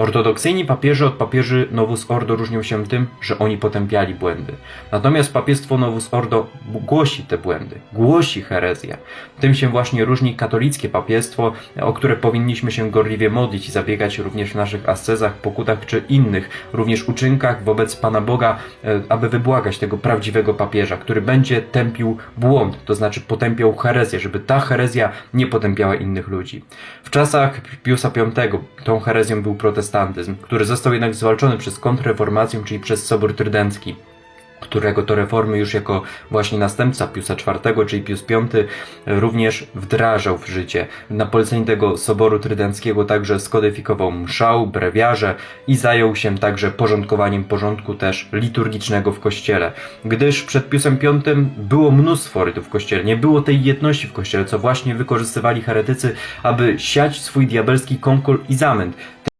Ortodoksyjni papieże od papieży Novus Ordo różnią się tym, że oni potępiali błędy. Natomiast papiestwo Novus Ordo głosi te błędy, głosi herezję. Tym się właśnie różni katolickie papiestwo, o które powinniśmy się gorliwie modlić i zabiegać również w naszych ascezach, pokutach czy innych, również uczynkach wobec Pana Boga, e, aby wybłagać tego prawdziwego papieża, który będzie tępił błąd, to znaczy potępiał herezję, żeby ta herezja nie potępiała innych ludzi. W czasach Piusa V tą herezją był protestantyzm, który został jednak zwalczony przez kontrreformację, czyli przez Sobór Trydencki którego to reformy już jako właśnie następca Piusa IV, czyli Pius V, również wdrażał w życie. Na polecenie tego Soboru Trydenckiego także skodyfikował mszał, brewiarze i zajął się także porządkowaniem porządku też liturgicznego w kościele. Gdyż przed Piusem V było mnóstwo rytów w kościele, nie było tej jedności w kościele, co właśnie wykorzystywali heretycy, aby siać swój diabelski konkol i zamęt.